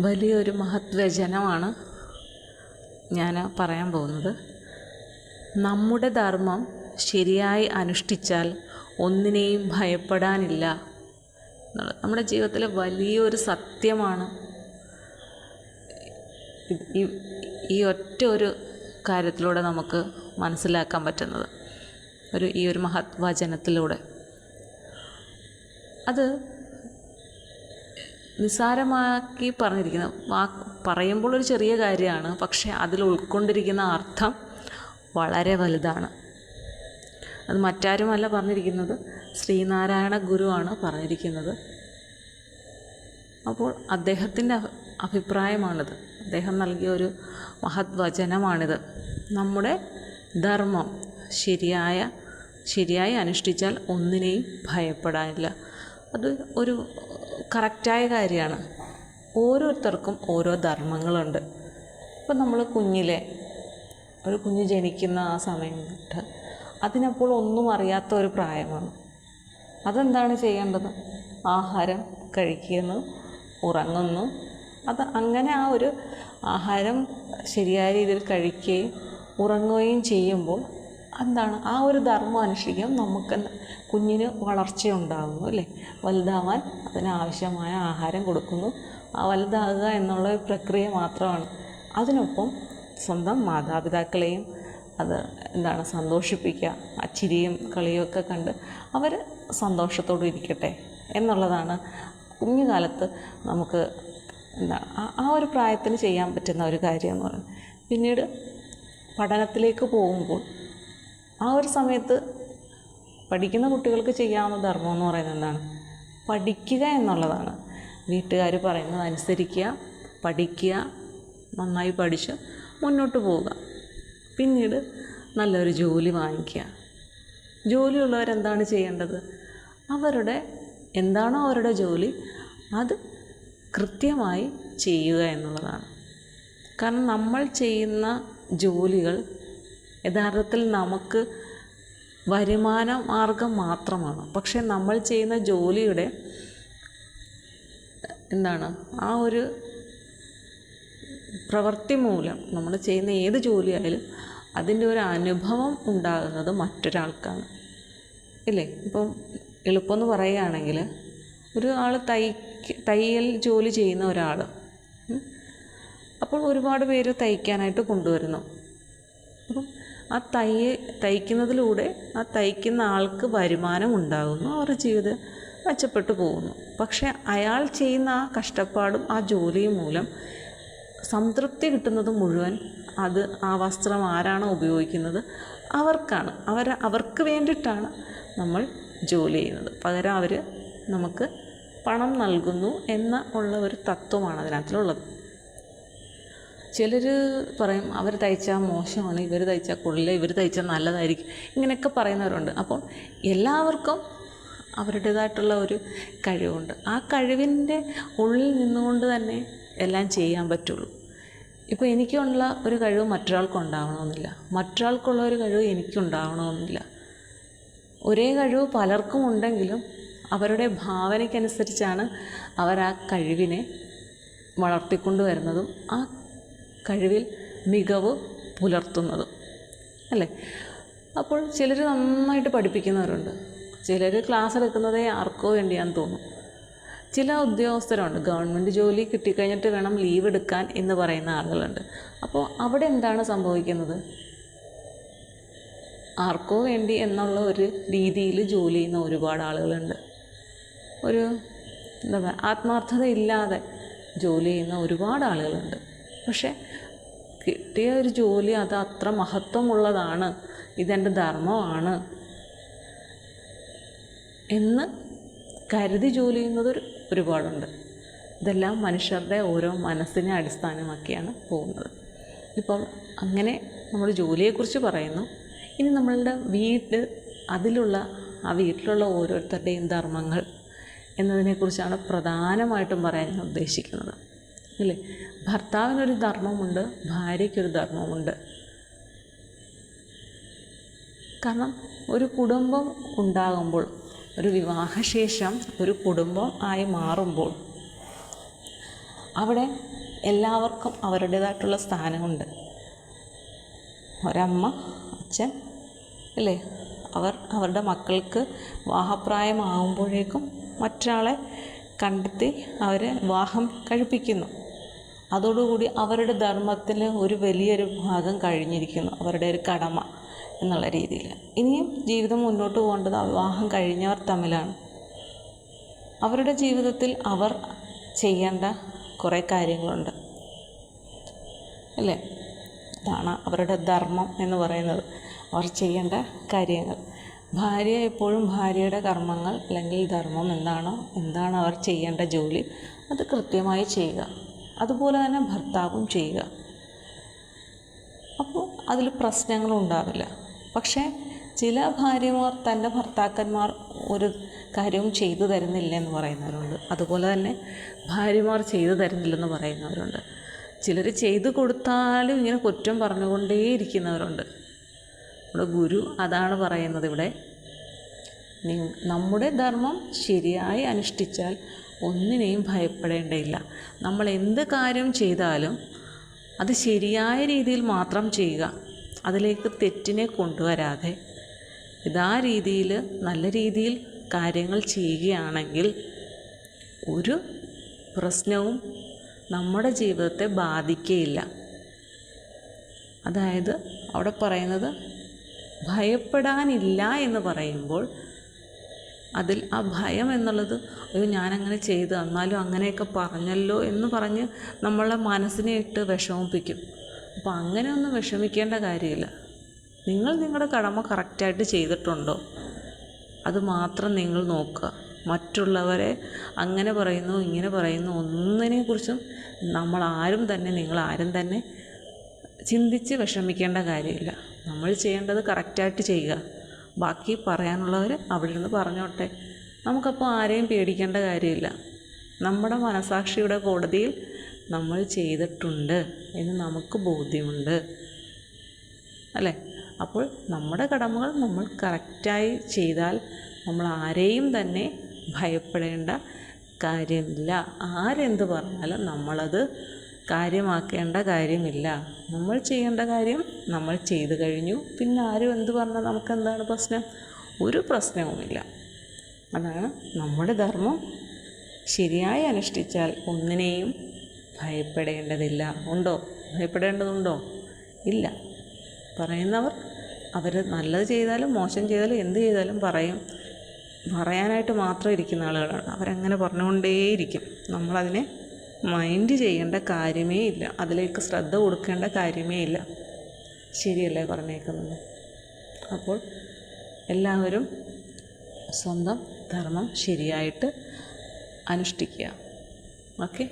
വലിയൊരു മഹത് വചനമാണ് ഞാൻ പറയാൻ പോകുന്നത്. നമ്മുടെ ധർമ്മം ശരിയായി അനുഷ്ഠിച്ചാൽ ഒന്നിനെയും ഭയപ്പെടാനില്ല എന്നുള്ളത്. നമ്മുടെ ജീവിതത്തിലെ വലിയൊരു സത്യമാണ്. ഈ ഒറ്റ ഒരു കാര്യത്തിലൂടെ നമുക്ക് മനസ്സിലാക്കാൻ പറ്റുന്നത്. ഒരു ഈ ഒരു മഹത് വചനത്തിലൂടെ അത് നിസ്സാരമാക്കി പറഞ്ഞിരിക്കുന്ന വാക്ക് പറയുമ്പോൾ ഒരു ചെറിയ കാര്യമാണ് പക്ഷേ അതിൽ ഉൾക്കൊണ്ടിരിക്കുന്ന അർത്ഥം വളരെ വലുതാണ്. അത് മറ്റാരുമല്ല പറഞ്ഞിരിക്കുന്നത് ശ്രീനാരായണ ഗുരുവാണ് പറഞ്ഞിരിക്കുന്നത്. അപ്പോൾ അദ്ദേഹത്തിന്റെ അഭി- അഭിപ്രായമാണിത്. അദ്ദേഹം നൽകിയ ഒരു മഹത് വചനമാണിത് നമ്മുടെ ധർമ്മം ശരിയായ ശരിയായി അനുഷ്ഠിച്ചാൽ ഒന്നിനെയും ഭയപ്പെടാനില്ല. അത് ഒരു കറക്റ്റായ കാര്യമാണ്. ഓരോരുത്തർക്കും ഓരോ ധർമ്മങ്ങളുണ്ട്. ഇപ്പം നമ്മൾ കുഞ്ഞിലെ ഒരു കുഞ്ഞ് ജനിക്കുന്ന ആ സമയം തൊട്ട് അതിനപ്പോൾ ഒന്നും അറിയാത്ത ഒരു പ്രായമാണ്. അതെന്താണ് ചെയ്യേണ്ടത്? ആഹാരം കഴിക്കുന്നു ഉറങ്ങുന്നു. അത് അങ്ങനെ ആ ഒരു ആഹാരം ശരിയായ രീതിയിൽ കഴിക്കുകയും ഉറങ്ങുകയും ചെയ്യുമ്പോൾ എന്താണ് ആ ഒരു ധർമ്മം അനുഷ്ഠിക്കാൻ നമുക്ക് കുഞ്ഞിന് വളർച്ചയുണ്ടാകുന്നു അല്ലേ? വലുതാവാൻ അതിനാവശ്യമായ ആഹാരം കൊടുക്കുന്നു. ആ വലുതാകുക എന്നുള്ള ഒരു പ്രക്രിയ മാത്രമാണ്. അതിനൊപ്പം സ്വന്തം മാതാപിതാക്കളെയും അത് എന്താണ് സന്തോഷിപ്പിക്കുക ആ ചിരിയും കളിയും ഒക്കെ കണ്ട് അവർ സന്തോഷത്തോടെ ഇരിക്കട്ടെ എന്നുള്ളതാണ് കുഞ്ഞുകാലത്ത് നമുക്ക് എന്താണ് ആ ആ ഒരു പ്രായത്തിന് ചെയ്യാൻ പറ്റുന്ന ഒരു കാര്യം എന്ന് പറയുന്നത്. പിന്നീട് പഠനത്തിലേക്ക് പോകുമ്പോൾ ആ ഒരു സമയത്ത് പഠിക്കുന്ന കുട്ടികൾക്ക് ചെയ്യാവുന്ന ധർമ്മം എന്ന് പറയുന്നത് എന്താണ്? പഠിക്കുക എന്നുള്ളതാണ്. വീട്ടുകാർ പറയുന്നത് അനുസരിക്കുക പഠിക്കുക നന്നായി പഠിച്ച് മുന്നോട്ട് പോവുക. പിന്നീട് നല്ലൊരു ജോലി വാങ്ങിക്കുക. ജോലിയുള്ളവരെന്താണ് ചെയ്യേണ്ടത്? അവരുടെ എന്താണോ അവരുടെ ജോലി അത് കൃത്യമായി ചെയ്യുക എന്നുള്ളതാണ്. കാരണം നമ്മൾ ചെയ്യുന്ന ജോലികൾ യഥാർത്ഥത്തിൽ നമുക്ക് വരുമാന മാർഗം മാത്രമാണ്. പക്ഷേ നമ്മൾ ചെയ്യുന്ന ജോലിയുടെ എന്താണ്? ആ ഒരു പ്രവൃത്തി മൂലം നമ്മൾ ചെയ്യുന്ന ഏത് ജോലിയായാലും അതിന്റെ ഒരു അനുഭവം ഉണ്ടാകുന്നത് മറ്റൊരാൾക്കാണ്. ഇല്ലേ? ഇപ്പം എളുപ്പമെന്ന് പറയുകയാണെങ്കിൽ ഒരു ആൾ തയ്ക്ക് തയ്യൽ ജോലി ചെയ്യുന്ന ഒരാൾ അപ്പോൾ ഒരുപാട് പേര് തയ്ക്കാനായിട്ട് കൊണ്ടുവരുന്നു. അപ്പം ആ തയ്യ തയ്ക്കുന്നതിലൂടെ ആ തയ്ക്കുന്ന ആൾക്ക് വരുമാനം ഉണ്ടാകുന്നു അവരുടെ ജീവിതം മെച്ചപ്പെട്ടു പോകുന്നു. പക്ഷേ അയാൾ ചെയ്യുന്ന ആ കഷ്ടപ്പാടും ആ ജോലിയും മൂലം സംതൃപ്തി കിട്ടുന്നത് മുഴുവൻ അത് ആ വസ്ത്രം ആരാണോ ഉപയോഗിക്കുന്നത് അവർക്കാണ്. അവർ അവർക്ക് വേണ്ടിയിട്ടാണ് നമ്മൾ ജോലി ചെയ്യുന്നത്. പകരം അവർ നമുക്ക് പണം നൽകുന്നു എന്ന ഉള്ള ഒരു തത്വമാണ് അതിനകത്തിലുള്ളത്. ചിലർ പറയും അവർ തയ്ച്ചാൽ മോശമാണ് ഇവർ തയ്ച്ചാൽ കൊള്ളില്ല ഇവർ തയ്ച്ചാൽ നല്ലതായിരിക്കും ഇങ്ങനെയൊക്കെ പറയുന്നവരുണ്ട്. അപ്പോൾ എല്ലാവർക്കും അവരുടേതായിട്ടുള്ള ഒരു കഴിവുണ്ട്. ആ കഴിവിന്റെ ഉള്ളിൽ നിന്നുകൊണ്ട് തന്നെ എല്ലാം ചെയ്യാൻ പറ്റുള്ളൂ. ഇപ്പോൾ എനിക്കുള്ള ഒരു കഴിവ് മറ്റൊരാൾക്ക് ഉണ്ടാവണമെന്നില്ല. മറ്റൊരാൾക്കുള്ള ഒരു കഴിവ് എനിക്കുണ്ടാവണമെന്നില്ല. ഒരേ കഴിവ് പലർക്കും ഉണ്ടെങ്കിലും അവരുടെ ഭാവനയ്ക്കനുസരിച്ചാണ് അവർ ആ കഴിവിനെ വളർത്തിക്കൊണ്ടുവരുന്നതും ആ കഴിവിൽ മികവ് പുലർത്തുന്നത്. അല്ലേ? അപ്പോൾ ചിലർ നന്നായിട്ട് പഠിപ്പിക്കുന്നവരുണ്ട്. ചിലർ ക്ലാസ് എടുക്കുന്നതേ ആർക്കോ വേണ്ടിയാന്ന് തോന്നും. ചില ഉദ്യോഗസ്ഥരുണ്ട്. ഗവൺമെന്റ് ജോലി കിട്ടിക്കഴിഞ്ഞിട്ട് വേണം ലീവ് എടുക്കാൻ എന്ന് പറയുന്ന ആളുകളുണ്ട്. അപ്പോൾ അവിടെ എന്താണ് സംഭവിക്കുന്നത്? ആർക്കോ വേണ്ടി എന്നുള്ള ഒരു രീതിയിൽ ജോലി ചെയ്യുന്ന ഒരുപാട് ആളുകളുണ്ട്. ഒരു എന്താ പറയുക ആത്മാർത്ഥത ഇല്ലാതെ ജോലി ചെയ്യുന്ന ഒരുപാട് ആളുകളുണ്ട്. പക്ഷേ കിട്ടിയ ഒരു ജോലി അത് അത്ര മഹത്വമുള്ളതാണ്. ഇതെന്റെ ധർമ്മമാണ്. എന്ന് കരുതി ജോലി ചെയ്യുന്നത് ഒരു- ഒരുപാടുണ്ട്. ഇതെല്ലാം മനുഷ്യരുടെ ഓരോ മനസ്സിനെ അടിസ്ഥാനമാക്കിയാണ് പോകുന്നത്. ഇപ്പോൾ അങ്ങനെ നമ്മൾ ജോലിയെക്കുറിച്ച് പറയുന്നു. ഇനി നമ്മളുടെ വീട് അതിലുള്ള ആ വീട്ടിലുള്ള ഓരോരുത്തരുടെയും ധർമ്മങ്ങൾ എന്നതിനെക്കുറിച്ചാണ് പ്രധാനമായിട്ടും പറയാൻ ഞാൻ ഉദ്ദേശിക്കുന്നത്. ഇല്ലേ ഭർത്താവിനൊരു ധർമ്മമുണ്ട് ഭാര്യയ്ക്കൊരു ധർമ്മമുണ്ട്. കാരണം ഒരു കുടുംബം ഉണ്ടാകുമ്പോൾ ഒരു വിവാഹശേഷം ഒരു കുടുംബം ആയി മാറുമ്പോൾ അവിടെ എല്ലാവർക്കും അവരുടേതായിട്ടുള്ള സ്ഥാനമുണ്ട്. ഒരമ്മ അച്ഛൻ അല്ലേ? അവർ അവരുടെ മക്കൾക്ക് വിവാഹപ്രായമാകുമ്പോഴേക്കും മറ്റൊരാളെ കണ്ടെത്തി അവരെ വിവാഹം കഴിപ്പിക്കുന്നു. അതോടുകൂടി അവരുടെ ധർമ്മത്തിൽ ഒരു വലിയൊരു ഭാഗം കഴിഞ്ഞിരിക്കുന്നു. അവരുടെ ഒരു കടമ എന്നുള്ള രീതിയിൽ. ഇനിയും ജീവിതം മുന്നോട്ട് പോകേണ്ടത് വിവാഹം കഴിഞ്ഞവർ തമ്മിലാണ്. അവരുടെ ജീവിതത്തിൽ അവർ ചെയ്യേണ്ട കുറേ കാര്യങ്ങളുണ്ട്. അല്ലേ? ഇതാണ് അവരുടെ ധർമ്മം എന്ന് പറയുന്നത്. അവർ ചെയ്യേണ്ട കാര്യങ്ങൾ. ഭാര്യ എപ്പോഴും ഭാര്യയുടെ കർമ്മങ്ങൾ അല്ലെങ്കിൽ ധർമ്മം എന്താണോ എന്താണ് അവർ ചെയ്യേണ്ട ജോലി അത് കൃത്യമായി ചെയ്യുക. അതുപോലെ തന്നെ ഭർത്താവും ചെയ്യുക. അപ്പോൾ അതിൽ പ്രശ്നങ്ങളുണ്ടാവില്ല പക്ഷേ ചില ഭാര്യമാർ തന്റെ ഭർത്താക്കന്മാർ ഒരു കാര്യവും ചെയ്തു തരുന്നില്ല എന്ന് പറയുന്നവരുണ്ട്. അതുപോലെ തന്നെ ഭാര്യമാർ ചെയ്തു തരുന്നില്ലെന്ന് പറയുന്നവരുണ്ട്. ചിലർ ചെയ്തു കൊടുത്താലും ഇങ്ങനെ കുറ്റം പറഞ്ഞുകൊണ്ടേയിരിക്കുന്നവരുണ്ട്. നമ്മുടെ ഗുരു അതാണ് പറയുന്നത് ഇവിടെ. നമ്മുടെ ധർമ്മം ശരിയായി അനുഷ്ഠിച്ചാൽ ഒന്നിനെയും ഭയപ്പെടേണ്ടയില്ല. നമ്മൾ എന്ത് കാര്യം ചെയ്താലും അത് ശരിയായ രീതിയിൽ മാത്രം ചെയ്യുക. അതിലേക്ക് തെറ്റിനെ കൊണ്ടുവരാതെ ഇതാ രീതിയിൽ നല്ല രീതിയിൽ കാര്യങ്ങൾ ചെയ്യുകയാണെങ്കിൽ ഒരു പ്രശ്നവും നമ്മുടെ ജീവിതത്തെ ബാധിക്കുകയില്ല അതായത് അവിടെ പറയുന്നത് ഭയപ്പെടാനില്ല എന്ന് പറയുമ്പോൾ അതിൽ ആ ഭയം എന്നുള്ളത് അയ്യോ ഞാനങ്ങനെ ചെയ്തു എന്നാലും അങ്ങനെയൊക്കെ പറഞ്ഞല്ലോ എന്ന് പറഞ്ഞ് നമ്മളെ മനസ്സിനെ ഇട്ട് വിഷമിപ്പിക്കും. അപ്പോൾ അങ്ങനെയൊന്നും വിഷമിക്കേണ്ട കാര്യമില്ല. നിങ്ങൾ നിങ്ങളുടെ കടമ കറക്റ്റായിട്ട് ചെയ്തിട്ടുണ്ടോ? അത് മാത്രം നിങ്ങൾ നോക്കുക. മറ്റുള്ളവരെ അങ്ങനെ പറയുന്നു ഇങ്ങനെ പറയുന്നു ഒന്നിനെക്കുറിച്ചും നമ്മൾ ആരും തന്നെ നിങ്ങൾ ആരും തന്നെ ചിന്തിച്ച് വിഷമിക്കേണ്ട കാര്യമില്ല. നമ്മൾ ചെയ്യേണ്ടത് കറക്റ്റായിട്ട് ചെയ്യുക. ബാക്കി പറയാനുള്ളവർ അവിടെ നിന്ന് പറഞ്ഞോട്ടെ. നമുക്കപ്പോൾ ആരെയും പേടിക്കേണ്ട കാര്യമില്ല. നമ്മുടെ മനസാക്ഷിയുടെ കോടതിയിൽ നമ്മൾ ചെയ്തിട്ടുണ്ട് എന്ന് നമുക്ക് ബോധ്യമുണ്ട്. അല്ലേ? അപ്പോൾ നമ്മുടെ കടമകൾ നമ്മൾ കറക്റ്റായി ചെയ്താൽ നമ്മൾ ആരെയും തന്നെ ഭയപ്പെടേണ്ട കാര്യമില്ല. ആരെന്ത് പറഞ്ഞാലും നമ്മളത് കാര്യമാക്കേണ്ട കാര്യമില്ല. നമ്മൾ ചെയ്യേണ്ട കാര്യം നമ്മൾ ചെയ്തു കഴിഞ്ഞു. പിന്നെ ആരും എന്ത് പറഞ്ഞാൽ നമുക്ക് എന്താണ് പ്രശ്നം? ഒരു പ്രശ്നവുമില്ല. അതാണ് നമ്മുടെ ധർമ്മം. ശരിയായി അനുഷ്ഠിച്ചാൽ ഒന്നിനെയും ഭയപ്പെടേണ്ടതില്ല. ഉണ്ടോ? ഭയപ്പെടേണ്ടതുണ്ടോ? ഇല്ല. പറയുന്നവർ അവർ നല്ലത് ചെയ്താലും മോശം ചെയ്താലും എന്ത് ചെയ്താലും പറയും. പറയാനായിട്ട് മാത്രം ഇരിക്കുന്ന ആളുകളാണ്. അവരങ്ങനെ പറഞ്ഞുകൊണ്ടേയിരിക്കും. നമ്മളതിനെ മൈൻഡ് ചെയ്യേണ്ട കാര്യമേ ഇല്ല. അതിലേക്ക് ശ്രദ്ധ കൊടുക്കേണ്ട കാര്യമേ ഇല്ല. ശരിയല്ലേ പറഞ്ഞേക്കുന്നത്? അപ്പോൾ എല്ലാവരും സ്വന്തം ധർമ്മം ശരിയായിട്ട് അനുഷ്ഠിക്കുക. ഓക്കെ